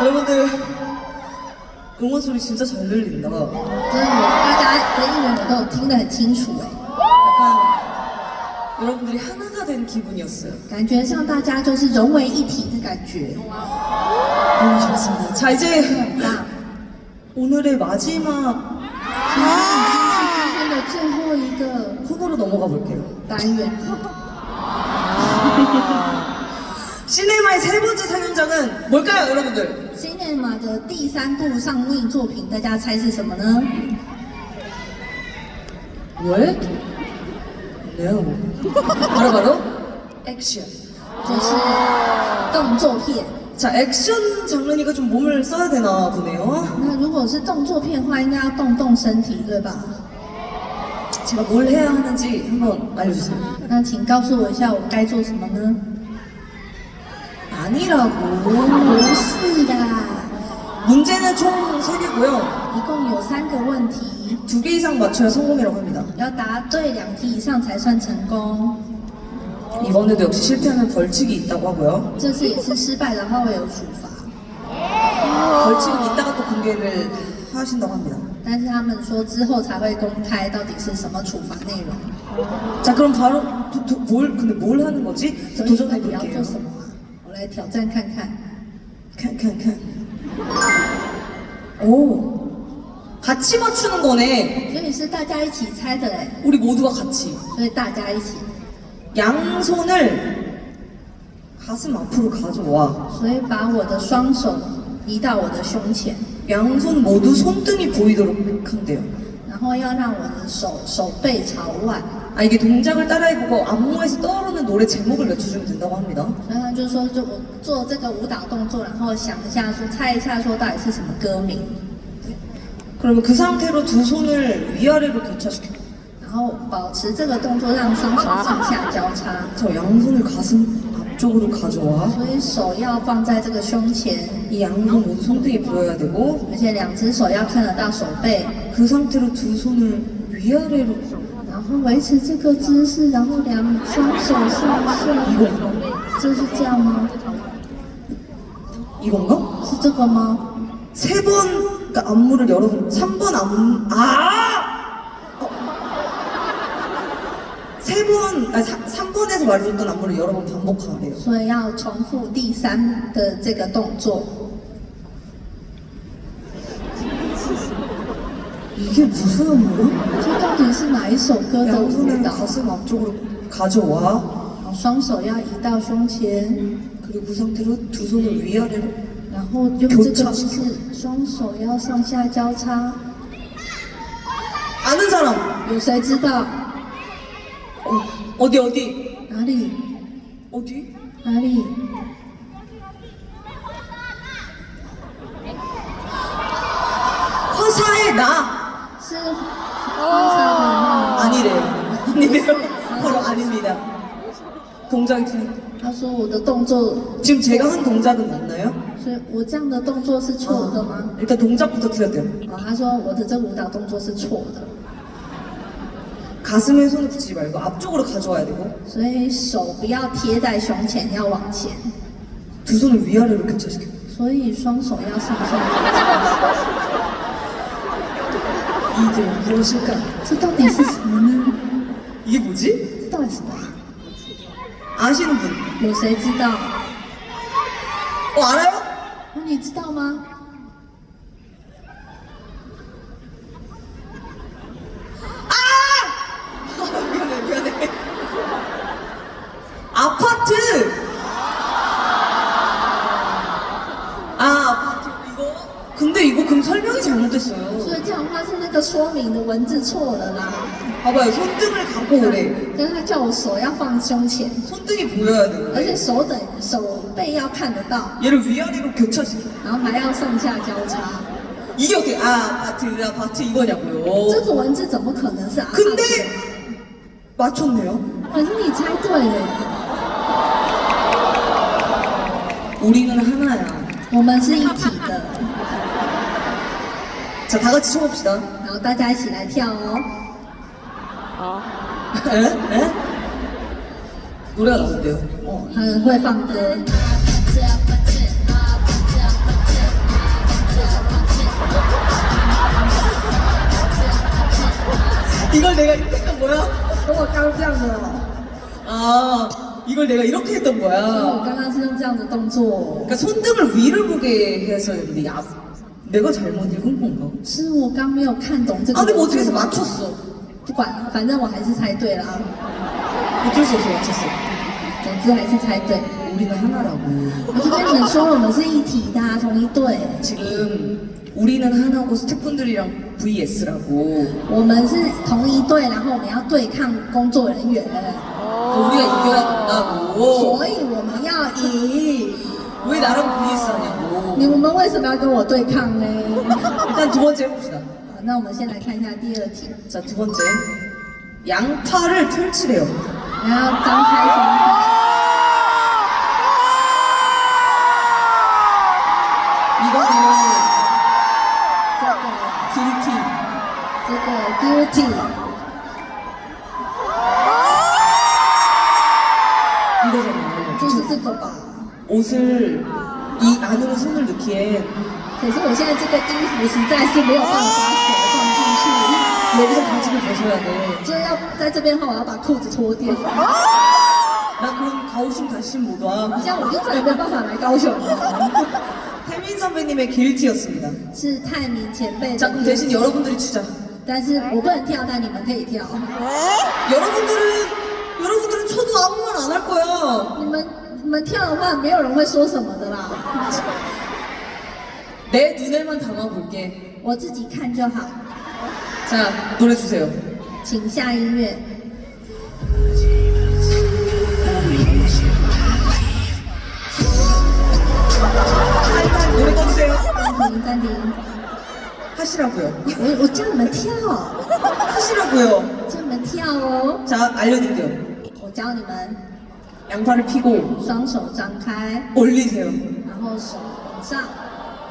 여러분들 응원 소리 진짜 잘 들린다. 真的，大家的应援我都有听得很清楚哎， 약간 여러분들이 하나가 된 기분이었어요. 感觉上大家就是融为一体的感觉， 너무 좋습니다. 자 이제 很棒。 오늘의 마지막 现在已经是今天的最后一个 코너로 넘어가 볼게요. 单元， 시네마의 세 번째 상영장은 뭘까요, 여러분들? Cinema 的第三部上映作品，大家猜是什么呢？ 왜? 네요. 바로 바로 액션. 就是动作片。 자, 액션 장르니까 좀 몸을 써야 되나 보네요. 那如果是动作片的话，应该要动动身体，对吧？ 제가 뭘 해야 하는지 한번 알려주세요. 那请告诉我一下，我该做什么呢？ 아니라고. 不是的， 문제는 총 3개고요. 一共有三个问题， 두 개 이상 맞춰야 성공이라고 합니다. 要答对两题以上才算成功。 이번에도 역시 실패하면 벌칙이 있다고 하고요. 这次也是失败的话会有处罚， 벌칙은 이따가 또 공개를 하신다고 합니다. 但是他们说之后才会公开到底是什么处罚内容。 자, 그럼 바로 도, 도- 뭘 근데 뭘 하는 거지? 所 자, 以到 도전해 底要 볼게요. 做什么啊？我 来挑战看看。 칸칸칸. 오, 같이 맞추는 거네. 所以是大家一起猜的哎， 우리 모두가 같이. 所以大家一起， 양손을 가슴 앞으로 가져와. 所以把我的双手移到我的胸前， 양손 모두 손등이 보이도록 한대요. 然后要让我的手手背朝外。 아 이게 동작을 따라해보고 안무에서 떠오르는 노래 제목을 외쳐주면 된다고 합니다. 所以他就说，就我做这个舞蹈动作，然后想一下说，猜一下说到底是什么歌名， 그러면 그 상태로 두 손을 위아래로 교차시켜. 然后保持这个动作，让双手上下交叉。 저 양손을 가슴 앞쪽으로 가져와. 所以手要放在这个胸前， 이 양손 모두 손등이 보여야 되고 而且两只手要看得到手背， 그 상태로 두 손을 위아래로 然 后维持这个姿势，然后两双手上下， 이건가? 这是这样吗？ 이건가? 是这个吗？ 세 번 그러니까 안무를 여러 번 3번 안무 아! 어. 세번 아니 3번에서 말해줬던 안무를 여러 번 반복하래요 所以要重复第三的这个动作。 이게 무슨 안무야? 这到底是哪一首歌的舞 양손을 蹈？ 가슴 앞쪽으로 가져와 好双手要移到胸前， 그리고 그 상태로 두 손을 위아래로 然后用这个姿势，双手要上下交叉。 아는 사람 有谁知道 어, 어디 어디 哪里？ 어디? 哪里？ 화사의 나 아니래요 아니래요 바로 아닙니다 동작이 틀린 他说我的动作， 지금 제가 한 동작은 맞나요? 所以我这样的动作是错的吗？ 일단 동작부터 틀렸대요 哦，他说我的这个舞蹈动作是错的， 가슴에 손을 붙이지 말고 앞쪽으로 가져와야 되고 所以手不要贴在胸前，要往前， 두 손을 위아래로 교차시켜 所以双手要上下交叉。 이게 무엇일까? 这到底是什么呢？ 이게 뭐지? 这到底什么啊？ 아시는 분? 有谁知道？ 어 알아요? 哦，你知道吗？ 잘못됐어요 所以这样的话是那个说明的文字错了啦。 봐봐요 손등을 갖고 오래 但是他叫我手要放胸前， 손등이 보여야 而且 되는데 手等手背要看得到， 얘를 위아래로 교차시켜 然后还要上下交叉。 이게 어떻게 아 아파트 아파트 이거냐고요 这个文字怎么可能是阿帕 근데 特？ 맞췄네요 可是你猜对了， 우리는 하나야 我们是一体的。 자, 다 같이 쳐봅시다. 然后大家一起来跳哦。 어. 에? 에? 노래가 나온대요. 어. 한회 방금. 아, 이걸 내가 이렇게 했던 거야? 如果刚刚这样的， 아, 이걸 내가 이렇게 했던 如果 거야. 刚刚是用这样的动作， 그러니까 손등을 위를 보게 해서 했는데, 야, 내가 잘못 읽은 건가? 是我刚没有看懂这个 아, 근데 뭐 动 어떻게 해서 作吗。 맞췄어? 不管，反正我还是猜对了啊。 어쩔 수 없어 맞췄어. 总之还是猜对。 우리는 하나라고. 我就跟你们说了，我们是一体的、啊，同一队。 지금 우리는 하나고 스태프분들이랑 VS라고. 我们是同一队，然后我们要对抗工作人员， 우리가 이겨야 된다고. 所以我们要赢。 왜 나랑 VS 하냐고. 你们为什么要跟我对抗呢？ 일단 두 번째 해봅시다. 好，那我们先来看一下第二题， 자, 두 번째. 양팔을 펼치래요. 然后张开双腿， 이거는 这个 길티. 这个 guilty， 이거잖아요. 就是这个吧。 옷을 可是我现在这个衣服实在是没有办法把手放进 여기서 바지를 벗어야 돼. 去，就要在这边的话，我要把裤子脱掉， 나 그럼 가오슝 다시 못 와. 这样我就再也没有办法来高雄了。 태민 선배님의 길티였습니다. 是泰明前辈 자, 的 그럼 대신 여러분들이 추자. 但是我不能跳，但你们可以跳。 여러분들은 여러분들은 쳐도 아무 말 안 할 거야. 你们你们跳的话，没有人会说什么的啦。 내 눈에만 담아볼게. 我自己看就好。 자, 노래 주세요. 请下音乐。 노래 꺼주세요. 暂停暂停， 하시라고요. 我我叫你们跳， 하시라고요. 叫你们跳哦。 자, 알려드릴게요. 我教你们， 양팔을 펴고 双手张开， 올리세요. 然后手往上，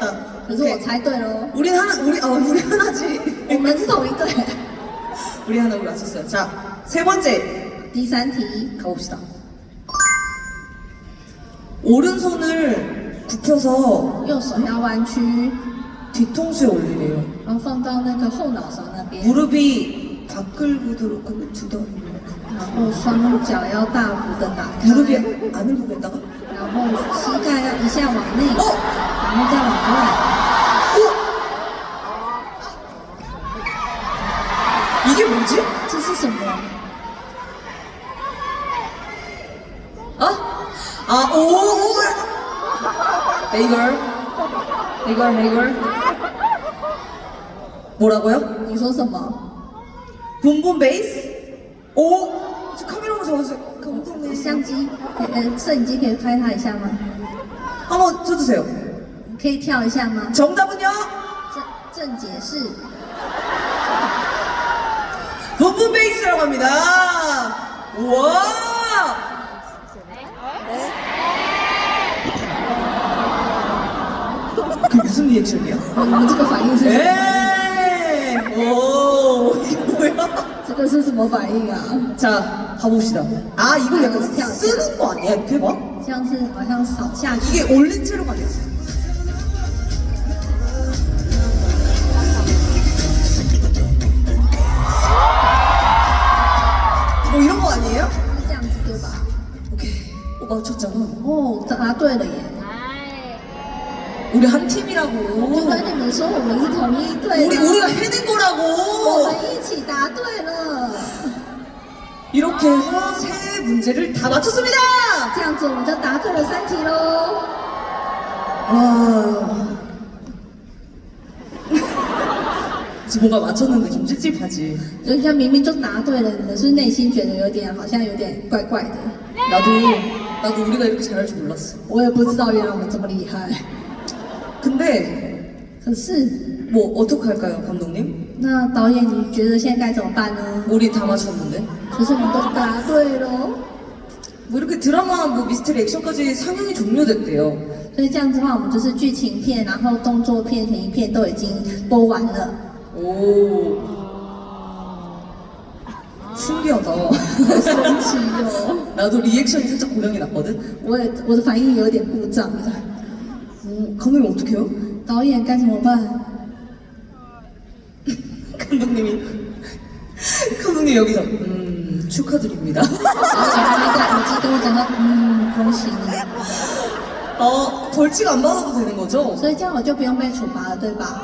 근데 내가 맞췄다. 可是我猜对喽。 우린 하나, 우리, 어, 우리 하나지. 我们是同一队。 우리 하나 우리 맞췄어요. 자, 세 번째 第三题， 가봅시다. 오른손을 굽혀서 右手要弯曲， 뒤통수에 올리래요. 然后放到那个后脑勺那边， 무릎이 밖을 보도록 하면 두덩이. 然后双脚要大幅的打 무릎이 开， 안을 보고 있다가 然后膝盖要一下往内，哦然后再往外。 이게 뭐지? 这是什么？ 어? 아, 오, 오. 헤이걸. 헤이걸, 헤이걸. 뭐라고요? 你说什么？ 봄봄 베이스? 오, 저 카메라 한번 잡아주세요. 감독님. 相机，呃，摄影机可以拍它一下吗？ 한번 쳐주세요. 可以跳一下吗？ 정답은요? 正正解是 봄봄 베이스라고 합니다. 우와! 그 무슨 리액션이야? 哦，你们这个反应是什么？ 에이! 오, 이게 뭐야? 这个是什么反应啊？ 자, 가봅시다. 아, 이걸 약간 쓰는 거 아니야? 이렇게 막? 像是好像扫下去。 이게 올린 채로 가냐? 뭐 이런 거 아니에요? 是这样子对吧？ 오케이. 오, 맞췄잖아. 哦，答对了耶！ 우리 한 我就 팀이라고. 跟你们说，我们是同一队 우리, 的， 우리가 해낸 我 거라고. 们一起答对了。 이렇게 해서 세 문제를 다 맞췄습니다. 这样子我们就答对了三题喽。 와. 지금 뭔가 맞췄는데 좀 찝찝하지. 就像明明就答对了，你们是不是内心觉得有点好像有点怪怪的？ 나도 나도 우리가 이렇게 잘할 줄 몰랐어. 我也不知道原来我们这么厉害。 근데 可是 뭐 어떻게 할까요, 감독님? 那导演，你觉得现在该怎么办呢？ 우리 다 맞췄는데? 可是我们都答对了， 뭐 이렇게 드라마, 뭐 미스터리, 액션까지 상영이 종료됐대요. 所以这样子的话，我们就是剧情片，然后动作片、悬疑片都已经播完了。 오. 신기하다. 好神奇哦！ 나도 리액션이 살짝 고장이 났거든? 我也我的反应有点故障了。 어, 감독님 어떡해요? 导演该怎么办？ 감독님이. 감독님 여기서, 음, 축하드립니다. 导演还没戴耳机跟我讲到，嗯，恭喜你。 어, 벌칙 안 받아도 되는 거죠? 所以这样我就不用被处罚了，对吧？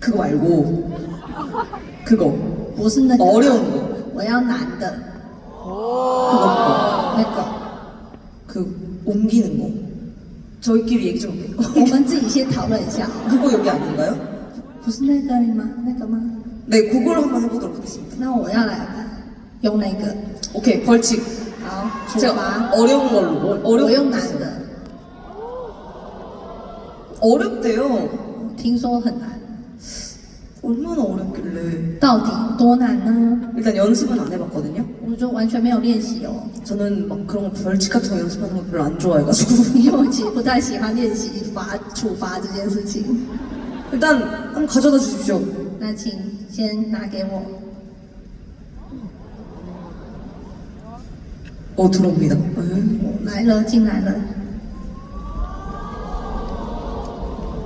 그거 말고, 그거. 不是那个 어려운 거. 我要难的 그거. 那个。 그, 옮기는 거. 저희끼리 얘기 좀 할게요. 我们自己先讨论一下， 그거 여기 아닌가요? 不是那个吗？那个吗？ 네, 그걸 한번 해보도록 하겠습니다. 那我要来用那个。 오케이, 벌칙. 好，处 제가 罚。 어려운 걸로. 我 어려운 用 거 难 있어요. 的， 어렵대요. 听说很难， 얼마나 어렵길래. 到底多难呢？ 일단 연습은 안 해봤거든요. 我就完全没有练习哦， 저는 막 그런 거 벌칙 같은 거 연습하는 거 별로 안 좋아해가지고. 因为我其实不太喜欢练习罚处罚这件事情。 일단 한번 가져다 주십시오. 那请先拿给我。 어, 들어옵니다. 에? 来了，进来了。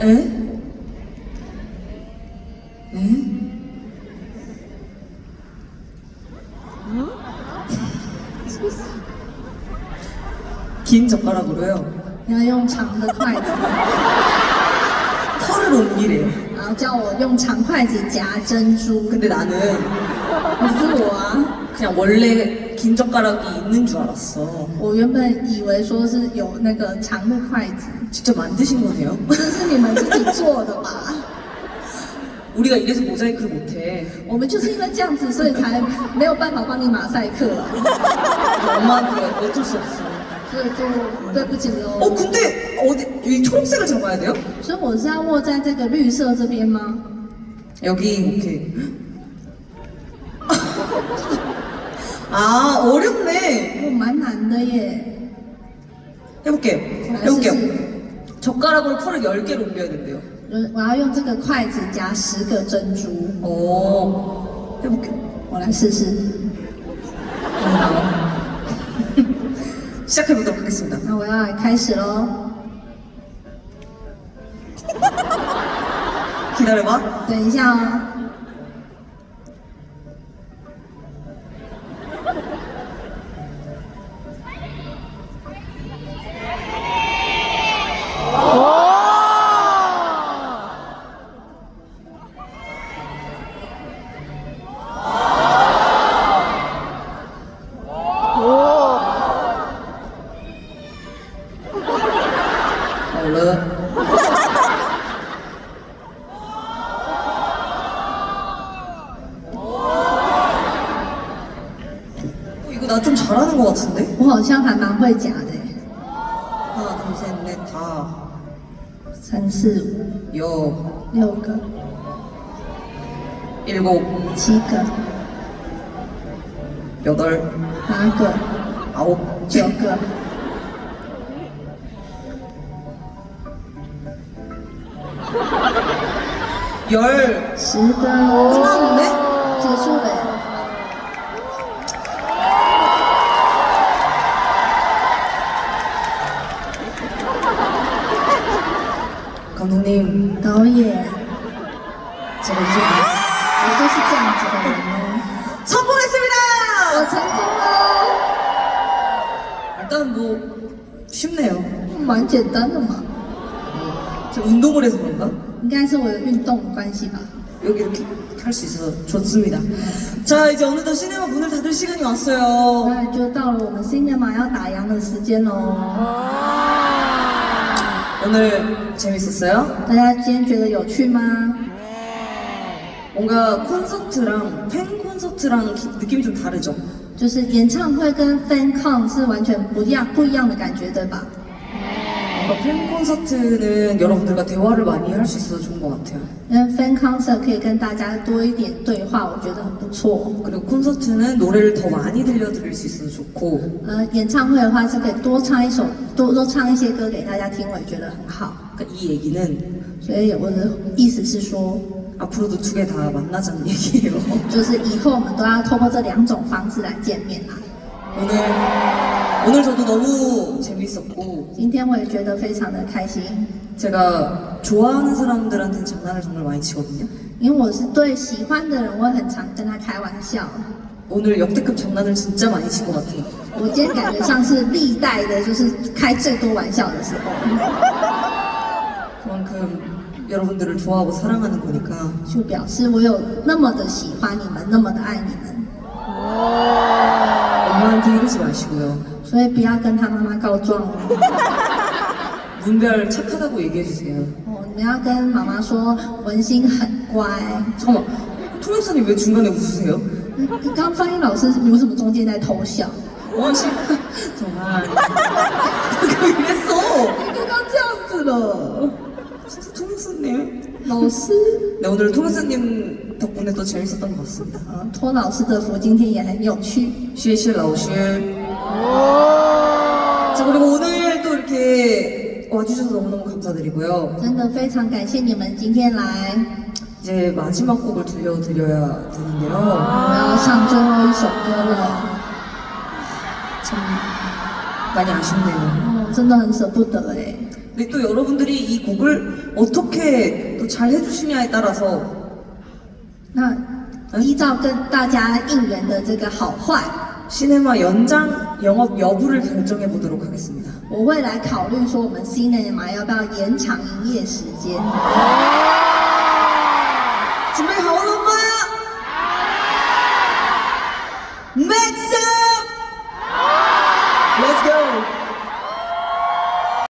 에? 에? 젓가락으로요. 你要用长的筷子， 털을 옮기래요. 然后叫我用长筷子夹珍珠。 근데 나는 可是我啊， 그냥 원래 긴 젓가락이 있는 줄 알았어. 我原本以为说是有那个长的筷子， 직접 만드신 거네요. 这是你们自己做的吧？ 우리가 이래서 모자이크를 못해. 我们就是因为这样子，所以才没有办法帮你马赛克啊， 엄마한테 어쩔 수 없어. 所以就对不起 어 喽。 근데 어디 이 초록색을 잡아야 돼요? 所以我是要握在这个绿色这边吗？ 여기 이렇게. 아 어렵네. 我蛮难的耶。 해볼게요. 아, 해볼게요. 쓰시. 젓가락으로 털을 10개를 옮겨야 된대요. 我要用这个筷子夹十个珍珠， 어 해볼게요. 我来试试。 시작해보도록 하겠습니다. 那我要来开始喽。 기다려봐. 等一下哦。 잘하는 것 같은데? 我好像还蛮会夹的耶， 하나, 둘, 셋, 넷, 다, 三四五 여, 六个、 일곱, 七个、 여덟, 八个、 아홉, 九个、 열. 十个， 끝났는데? 结束了耶。 운동을 해서 그런가? 应该是我的运动关系吧。 여기 이렇게 할 수 있어서 좋습니다. 자, 이제 어느덧 시네마 문을 닫을 시간이 왔어요. 那就到了我们 cinema 要打烊的时间喽。 오늘 재밌었어요? 大家今天觉得有趣吗？ 뭔가 콘서트랑 팬 콘서트랑 기- 느낌이 좀 다르죠? 就是演唱会跟 fan con 是完全不一样不一样的感觉，对吧？ 뭔가 팬 콘서트는 여러분들과 대화를 많이 할 수 있어서 좋은 것 같아요. 因为 fan concert 可以跟大家多一点对话，我觉得很不错。 그리고 콘서트는 노래를 더 많이 들려드릴 수 있어서 좋고 呃，演唱会的话是可以多唱一首，多多唱一些歌给大家听，我也觉得很好。 그러니까 이 얘기는 所以我的意思是说， 앞으로도 두 개 다 만나자는 얘기예요. 就是以后我们都要透过这两种方式来见面啦。 오늘 오늘 저도 너무 재밌었고 今天我也觉得非常的开心， 제가 좋아하는 사람들한테는 장난을 정말 많이 치거든요. 因为我是对喜欢的人，我很常跟他开玩笑。 오늘 역대급 장난을 진짜 많이 친 것 같아요. 我今天感觉像是历代的，就是开最多玩笑的时候， 그만큼 여러분들을 좋아하고 사랑하는 거니까 就表示我有那么的喜欢你们，那么的爱你们， 엄마한테 이러지 마시고요. 所以不要跟他妈妈告状哦。 문별 착하다고 얘기해 주세요. 哦，你们要跟妈妈说文心很乖。 잠깐만, 통역사님 왜 중간에 웃으세요? 你你刚翻译老师，你为什么中间在偷笑？ 원씨 정말 그 이랬어. 你刚刚这样子了， 진짜 통역사님. 老师。 네 오늘 통역사님 덕분에 또 재밌었던 것 같습니다. 啊，托老师的福今天也很有趣。 쉬쉬 라오쉬. 자 그리고 오늘 또 이렇게 와주셔서 너무너무 감사드리고요. 真的非常感谢你们今天来， 이제 마지막 곡을 들려드려야 我 되는데요. 要上最后一首歌了。 참 많이 아쉽네요. 哦，真的很舍不得哎。 근데 또 여러분들이 이 곡을 어떻게 또 잘 해주시냐에 따라서 那依照跟大家应援的这个好坏， 시네마 연장 영업 여부를 결정해 보도록 하겠습니다. 我会来考虑说我们 Cinema 要不要延长营业时间。 준비 가온 엄마! 맥스!